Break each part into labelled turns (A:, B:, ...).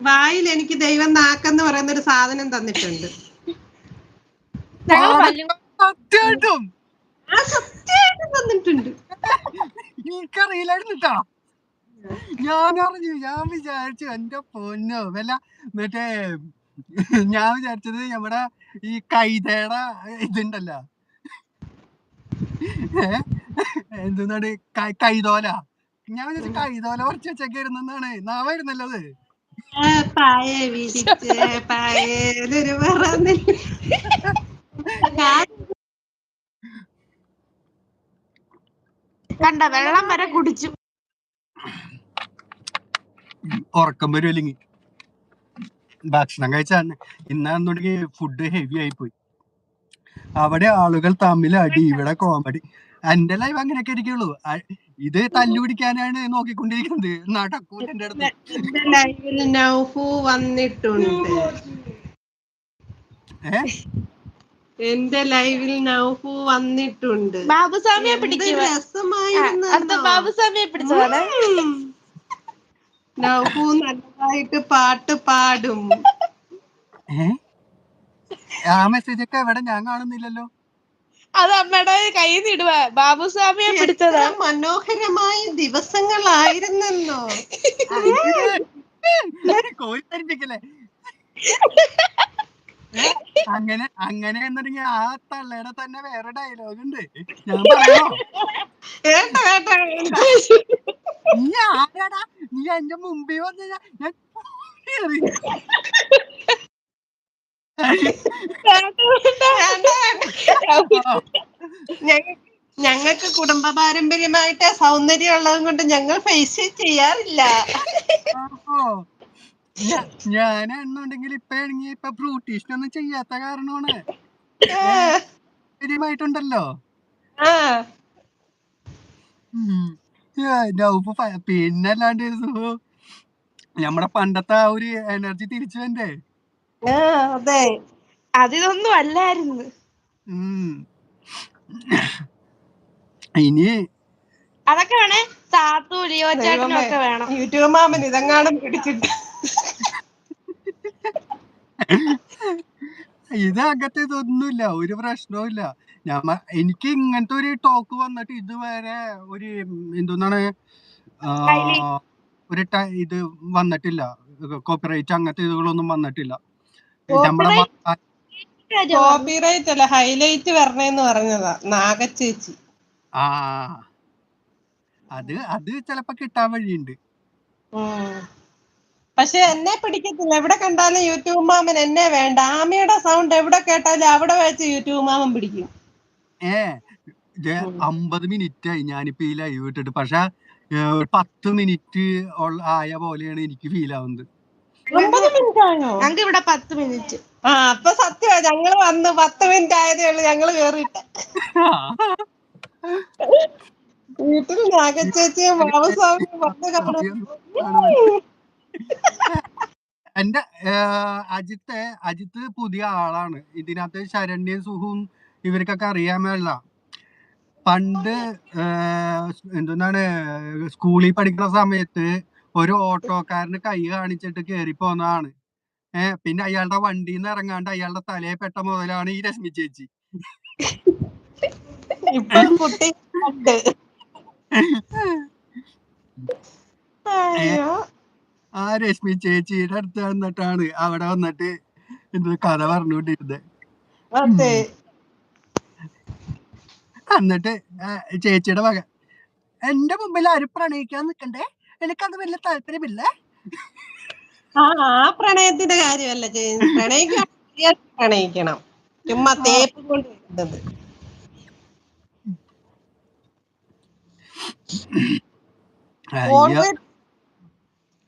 A: വായിൽ എനിക്ക് ദൈവം നാക്കെന്ന് പറയുന്ന ഒരു സാധനം തന്നിട്ടുണ്ട്.
B: സത്യമായിട്ടും.
A: ആ സത്യമായിട്ട് തന്നിട്ടുണ്ട്.
B: എനിക്കറിയില്ലായിരുന്നു കേട്ടാ ഞാൻ അറിഞ്ഞു ഞാൻ വിചാരിച്ചു എന്റെ പൊന്നോ വല്ല മറ്റേ ഞാൻ വിചാരിച്ചത് നമ്മുടെ ഈ കൈതയുടെ ഇതുണ്ടല്ലോ. എന്താണ് കൈതോല. ഞാൻ വിചാരിച്ചു കൈതോല കുറച്ച് വെച്ചൊക്കെ ഇരുന്നാണ് നാവായിരുന്നല്ലോ അത്.
A: ആ, പായ വിരിച്ച് പായൊരു
C: കണ്ട വെള്ളം വരെ കുടിച്ചു.
B: ഉറക്കം വരും അല്ലെങ്കിൽ ഭക്ഷണം കഴിച്ചാൽ ഇന്നാന്നുണ്ടെങ്കിൽ ഫുഡ് ഹെവി ആയി പോയി. അവിടെ ആളുകൾ തമ്മിൽ അടി ഇവിടെ കോമഡി എന്റെ ലൈവ് അങ്ങനെയൊക്കെ ഇരിക്കുള്ളൂ ഇത് തല്ലുപിടിക്കാനാണ് നോക്കിക്കൊണ്ടിരിക്കുന്നത്. നടക്കൂല എന്റെ അടുത്ത്.
A: എന്റെ ലൈവിൽ നൗഫു വന്നിട്ടുണ്ട്.
B: ഏ?
A: എന്റെ ലൈവിൽ നൗഫു വന്നിട്ടുണ്ട്.
C: ബാബുസ്വാമിയെ
A: എന്ത്
C: പിടിക്കുക
A: രസമായിരുന്നു
C: ബാബുസ്വാമിയെ പിടിച്ചതാണ്.
A: നൗഫു നല്ലതായിട്ട് പാട്ട് പാടും.
B: ആ മെസ്സേജ് ഒക്കെ എവിടെ? ഞാൻ കാണുന്നില്ലല്ലോ.
C: അത് അമ്മയുടെ കയ്യിൽ നിന്ന് ഇടുക ബാബുസ്വാമിയെ പിടിച്ചതാ.
A: മനോഹരമായ ദിവസങ്ങളായിരുന്നല്ലോ?
B: അങ്ങനെ അങ്ങനെ എന്നുണ്ടെങ്കിൽ ആ തള്ളയുടെ തന്നെ വേറെ ഡയലോഗ് ഉണ്ട്. ഞാൻ പറയണോ
A: കേട്ടോ കേട്ടോ കേട്ടോ.
B: നീ ആരാടാ? നീ എന്റെ മുമ്പിൽ വന്ന് ഞാൻ.
A: ഞങ്ങൾക്ക് കുടുംബ പാരമ്പര്യമായിട്ട് സൗന്ദര്യം ഉള്ളത് കൊണ്ട് ഞങ്ങൾ ഫേസ് ചെയ്യാറില്ല.
B: ഞാൻ എന്നുണ്ടെങ്കിൽ ഇപ്പൊ ആണെങ്കിൽ ഇപ്പൊ ബ്രൂട്ടീഷിനൊന്നും ചെയ്യാത്ത കാരണമാണ്. ശരിയുമായിട്ടുണ്ടല്ലോ ഫ- പിന്നല്ലാണ്ട് നമ്മടെ പണ്ടത്തെ ആ ഒരു എനർജി തിരിച്ചു
A: വേണ്ടേ അതെ.
C: അതിതൊന്നും അല്ലായിരുന്നു.
B: ഇനി
C: അതൊക്കെ വേണേ. സാത്തു ലിയോ വേണം.
A: യൂട്യൂബ് മാമൻ ഇതെങ്ങാനും പിടിച്ചിട്ട്.
B: ഇത് അങ്ങനത്തെ ഇതൊന്നുമില്ല. ഒരു പ്രശ്നവുമില്ല. ഞാൻ എനിക്ക് ഇങ്ങനത്തെ ഒരു ടോക്ക് വന്നിട്ട് ഇതുവരെ ഒരു എന്തോന്നാണ് ഒരു ഇത് വന്നിട്ടില്ല. കോപ്പിറൈറ്റ് അങ്ങനത്തെ ഇതുകളൊന്നും വന്നിട്ടില്ല. നമ്മുടെ
A: കോപ്പിറൈറ്റ് അല്ല ഹൈലൈറ്റ് വരണേന്ന് പറഞ്ഞതാ നാഗച്ചേച്ചി.
B: ആ അത് അത് ചിലപ്പോ കിട്ടാൻ വഴിയുണ്ട്.
A: പക്ഷെ എന്നെ പിടിക്കത്തില്ല. എവിടെ കണ്ടാലും യൂട്യൂബ് മാമൻ എന്നെ വേണ്ട. ആമയുടെ സൗണ്ട് എവിടെ കേട്ടാലും അവിടെ വെച്ച് യൂട്യൂബ് മാമൻ പിടിക്കും.
B: ഏ ഇത് അമ്പത് മിനിറ്റ് ആയി ഞാനിപ്പോ ഈ ലൈവ് ഇട്ടിട്ട്. പക്ഷെ ഒരു പത്ത് മിനിറ്റ് ആയ പോലെയാണ് എനിക്ക് ഫീൽ ആവുന്നത്.
C: ഞങ്ങൾക്ക് ഇവിടെ പത്ത് മിനിറ്റ്.
A: ആ അപ്പൊ സത്യമാ ഞങ്ങൾ വന്ന് പത്ത് മിനിറ്റ് ആയതേ ഉള്ളൂ ഞങ്ങൾ കേറിയിട്ട്. വീട്ടിൽ നാഗച്ചേച്ചിയും ബാബുസ്വാമിയും വന്ന് കാണും.
B: എന്റെ അജിത്തെ അജിത്ത് അജിത്ത് പുതിയ ആളാണ്. ഇതിനകത്ത് ശരണ്യ സുഹും ഇവർക്കൊക്കെ അറിയാൻ മേല പണ്ട് എന്താണ് സ്കൂളിൽ പഠിക്കുന്ന സമയത്ത് ഒരു ഓട്ടോക്കാരന് കൈ കാണിച്ചിട്ട് കയറി പോന്നതാണ്. ഏഹ് പിന്നെ അയാളുടെ വണ്ടിയിൽ നിന്ന് ഇറങ്ങാണ്ട് അയാളുടെ തലയെ പെട്ട മുതലാണ് ഈ രശ്മി ചേച്ചി. ആ രശ്മി ചേച്ചിയുടെ അടുത്ത് വന്നിട്ടാണ് അവിടെ വന്നിട്ട് കഥ പറഞ്ഞുകൊണ്ടിരുന്നത്. എന്നിട്ട് ചേച്ചിയുടെ മകൻ എന്റെ മുമ്പിൽ ആരും പ്രണയിക്കാൻ നിക്കണ്ടേ എനിക്കത് വലിയ താല്പര്യമില്ല.
A: ആ പ്രണയത്തിന്റെ കാര്യമല്ല പ്രണയിക്കാൻ പ്രണയിക്കണം. ചുമ്മാ തേപ്പ് കൊണ്ട് വരുന്നത്.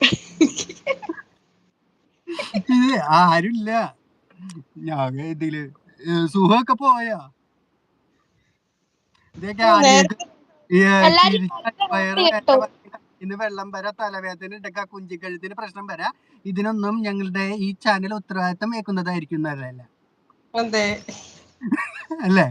B: ആരുമില്ല ഞാൻ ഇതിൽ സുഖമൊക്കെ പോയാ ഇതൊക്കെ ആദ്യമായിട്ട് ഈ, ഏ,
C: എല്ലാരും
B: ചിരിച്ച വയറ്
C: കേട്ടോ.
B: ഇന്ന് വെള്ളം വര തലവേദന ഇടക്ക കുഞ്ചിക്കഴുത്തിന് പ്രശ്നം വരാ. ഇതിനൊന്നും ഞങ്ങളുടെ ഈ ചാനൽ ഉത്തരവാദിത്തം
A: ഏക്കുന്നതായിരിക്കും
B: അല്ലേ?